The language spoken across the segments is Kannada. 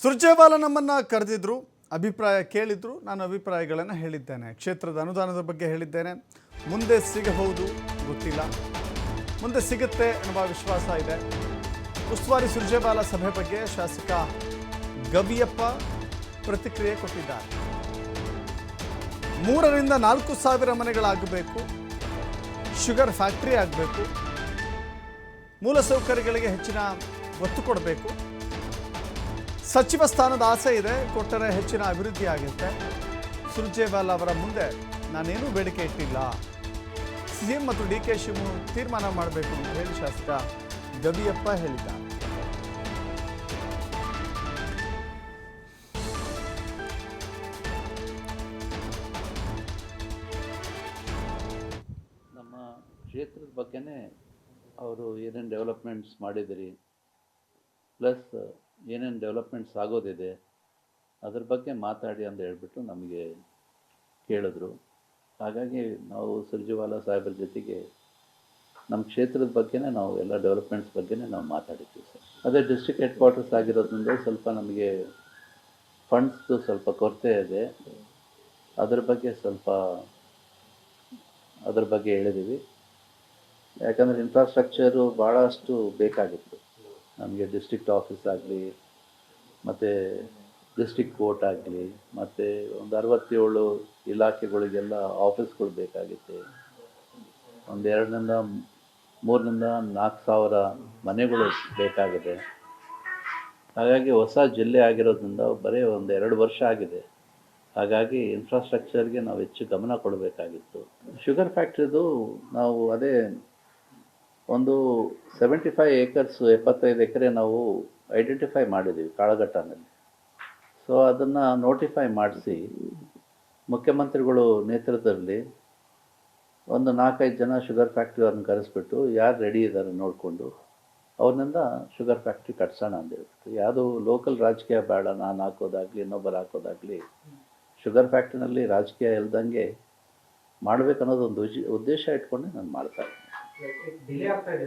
ಸುರ್ಜೇವಾಲ ನಮ್ಮನ್ನು ಕರೆದಿದ್ರು, ಅಭಿಪ್ರಾಯ ಕೇಳಿದ್ರು, ನಾನು ಅಭಿಪ್ರಾಯಗಳನ್ನು ಹೇಳಿದ್ದೇನೆ. ಕ್ಷೇತ್ರದ ಅನುದಾನದ ಬಗ್ಗೆ ಹೇಳಿದ್ದೇನೆ. ಮುಂದೆ ಸಿಗಬಹುದು ಗೊತ್ತಿಲ್ಲ. ಮುಂದೆ ಸಿಗುತ್ತೆ ಎನ್ನುವ ವಿಶ್ವಾಸ ಇದೆ. ಉಸ್ತುವಾರಿ ಸುರ್ಜೇವಾಲ ಸಭೆ ಬಗ್ಗೆ ಶಾಸಕ ಗವಿಯಪ್ಪ ಪ್ರತಿಕ್ರಿಯೆ ಕೊಟ್ಟಿದ್ದಾರೆ. ಮೂರರಿಂದ ನಾಲ್ಕು ಸಾವಿರ ಮನೆಗಳಾಗಬೇಕು. ಶುಗರ್ ಫ್ಯಾಕ್ಟ್ರಿ ಆಗಬೇಕು. ಮೂಲಸೌಕರ್ಯಗಳಿಗೆ ಹೆಚ್ಚಿನ ಒತ್ತು ಕೊಡಬೇಕು. ಸಚಿವ ಸ್ಥಾನದ ಆಸೆ ಇದೆ, ಕೊಟ್ಟರೆ ಹೆಚ್ಚಿನ ಅಭಿವೃದ್ಧಿ ಆಗುತ್ತೆ. ಸುರ್ಜೇವಾಲ್ ಅವರ ಮುಂದೆ ನಾನೇನೂ ಬೇಡಿಕೆ ಇಟ್ಟಿಲ್ಲ. ಸಿಎಂ ಮತ್ತು ಡಿ ಕೆ ಶಿವಮೂರ್ ತೀರ್ಮಾನ ಮಾಡಬೇಕು ಅಂತ ಹೇಳಿ ಶಾಸಕ ಗವಿಯಪ್ಪ ಹೇಳಿದ್ದಾರೆ. ನಮ್ಮ ಕ್ಷೇತ್ರದ ಬಗ್ಗೆನೇ ಅವರು ಏನೇನು ಡೆವಲಪ್ಮೆಂಟ್ಸ್ ಮಾಡಿದಿರಿ ಪ್ಲಸ್ ಏನೇನು ಡೆವಲಪ್ಮೆಂಟ್ಸ್ ಆಗೋದಿದೆ, ಅದ್ರ ಬಗ್ಗೆ ಮಾತಾಡಿ ಅಂತ ಹೇಳ್ಬಿಟ್ಟು ನಮಗೆ ಕೇಳಿದ್ರು. ಹಾಗಾಗಿ ನಾವು ಸುರ್ಜೇವಾಲ ಸಾಹೇಬ್ರ ಜೊತೆಗೆ ನಮ್ಮ ಕ್ಷೇತ್ರದ ಬಗ್ಗೆನೇ ನಾವು ಎಲ್ಲ ಡೆವಲಪ್ಮೆಂಟ್ಸ್ ಬಗ್ಗೆನೇ ನಾವು ಮಾತಾಡಿದ್ವಿ ಸರ್. ಅದೇ ಡಿಸ್ಟ್ರಿಕ್ಟ್ ಹೆಡ್ ಕ್ವಾರ್ಟರ್ಸ್ ಆಗಿರೋದ್ರಿಂದ ಸ್ವಲ್ಪ ನಮಗೆ ಫಂಡ್ಸ್ದು ಸ್ವಲ್ಪ ಕೊರತೆ ಇದೆ. ಅದ್ರ ಬಗ್ಗೆ ಸ್ವಲ್ಪ ಅದ್ರ ಬಗ್ಗೆ ಹೇಳಿದ್ದೀವಿ ಯಾಕಂದರೆ ಇನ್ಫ್ರಾಸ್ಟ್ರಕ್ಚರು ಭಾಳಷ್ಟು ಬೇಕಾಗಿತ್ತು. ನಮಗೆ ಡಿಸ್ಟ್ರಿಕ್ಟ್ ಆಫೀಸ್ ಆಗಲಿ, ಮತ್ತು ಡಿಸ್ಟ್ರಿಕ್ಟ್ ಕೋರ್ಟ್ ಆಗಲಿ, ಮತ್ತು ಒಂದು ಅರವತ್ತೇಳು ಇಲಾಖೆಗಳಿಗೆಲ್ಲ ಆಫೀಸ್ಗಳು ಬೇಕಾಗಿತ್ತು. ಒಂದು ಎರಡರಿಂದ ಮೂರರಿಂದ ನಾಲ್ಕು ಸಾವಿರ ಮನೆಗಳು ಬೇಕಾಗಿದೆ. ಹಾಗಾಗಿ ಹೊಸ ಜಿಲ್ಲೆ ಆಗಿರೋದ್ರಿಂದ ಬರೀ ಒಂದು ಎರಡು ವರ್ಷ ಆಗಿದೆ. ಹಾಗಾಗಿ ಇನ್ಫ್ರಾಸ್ಟ್ರಕ್ಚರ್ಗೆ ನಾವು ಹೆಚ್ಚು ಗಮನ ಕೊಡಬೇಕಾಗಿತ್ತು. ಶುಗರ್ ಫ್ಯಾಕ್ಟ್ರಿದು ನಾವು ಅದೇ ಒಂದು ಸೆವೆಂಟಿ ಫೈವ್ ಏಕರ್ಸ್ ಎಪ್ಪತ್ತೈದು ಎಕರೆ ನಾವು ಐಡೆಂಟಿಫೈ ಮಾಡಿದ್ದೀವಿ ಕಾಳಘಟ್ಟನಲ್ಲಿ. ಸೊ ಅದನ್ನು ನೋಟಿಫೈ ಮಾಡಿಸಿ ಮುಖ್ಯಮಂತ್ರಿಗಳು ನೇತೃತ್ವದಲ್ಲಿ ಒಂದು ನಾಲ್ಕೈದು ಜನ ಶುಗರ್ ಫ್ಯಾಕ್ಟ್ರಿಯವ್ರನ್ನ ಕರೆಸ್ಬಿಟ್ಟು ಯಾರು ರೆಡಿ ಇದ್ದಾರೆ ನೋಡಿಕೊಂಡು ಅವ್ರನ್ನಿಂದ ಶುಗರ್ ಫ್ಯಾಕ್ಟ್ರಿ ಕಟ್ಸೋಣ ಅಂತ ಹೇಳ್ಬಿಟ್ಟು. ಯಾವುದು ಲೋಕಲ್ ರಾಜಕೀಯ ಬೇಡ, ನಾನು ಹಾಕೋದಾಗಲಿ, ಇನ್ನೊಬ್ಬರು ಹಾಕೋದಾಗಲಿ ಶುಗರ್ ಫ್ಯಾಕ್ಟ್ರಿನಲ್ಲಿ ರಾಜಕೀಯ ಇಲ್ದಂಗೆ ಮಾಡಬೇಕನ್ನೋದೊಂದು ಉದ್ದೇಶ ಇಟ್ಕೊಂಡೆ ನಾನು ಮಾಡ್ತಾ ಇದ್ದೀನಿ ಡಿಲೇ ಆಗ್ತಾ ಇದೆ.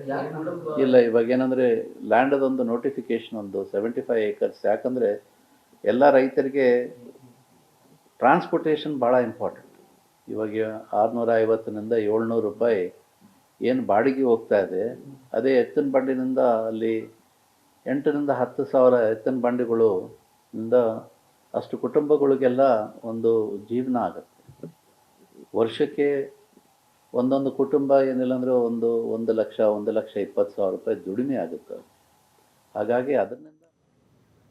ಇಲ್ಲ ಇವಾಗ ಏನಂದ್ರೆ ಲ್ಯಾಂಡ್ ಒಂದು ನೋಟಿಫಿಕೇಶನ್ ಒಂದು ಸೆವೆಂಟಿ ಫೈವ್ ಏಕರ್ಸ್ ಯಾಕಂದ್ರೆ ಎಲ್ಲ ರೈತರಿಗೆ ಟ್ರಾನ್ಸ್ಪೋರ್ಟೇಷನ್ ಭಾಳ ಇಂಪಾರ್ಟೆಂಟ್ ಇವಾಗ ಆರ್ನೂರ ಐವತ್ತರಿಂದ ಏಳ್ನೂರು ರೂಪಾಯಿ ಏನು ಬಾಡಿಗೆ ಹೋಗ್ತಾ ಇದೆ ಅದೇ ಎತ್ತಿನ ಬಂಡಿನಿಂದ ಅಲ್ಲಿ ಎಂಟರಿಂದ ಹತ್ತು ಸಾವಿರ ಎತ್ತಿನ ಬಂಡಿಗಳು ಇಂದ ಅಷ್ಟು ಕುಟುಂಬಗಳಿಗೆಲ್ಲ ಒಂದು ಜೀವನ ಆಗುತ್ತೆ. ವರ್ಷಕ್ಕೆ ಒಂದೊಂದು ಕುಟುಂಬ ಏನಿಲ್ಲ ಅಂದರೆ ಒಂದು ಒಂದು ಲಕ್ಷ ಒಂದು ಲಕ್ಷ ಇಪ್ಪತ್ತು ಸಾವಿರ ರೂಪಾಯಿ ದುಡಿಮೆ ಆಗುತ್ತೆ. ಹಾಗಾಗಿ ಅದರಿಂದ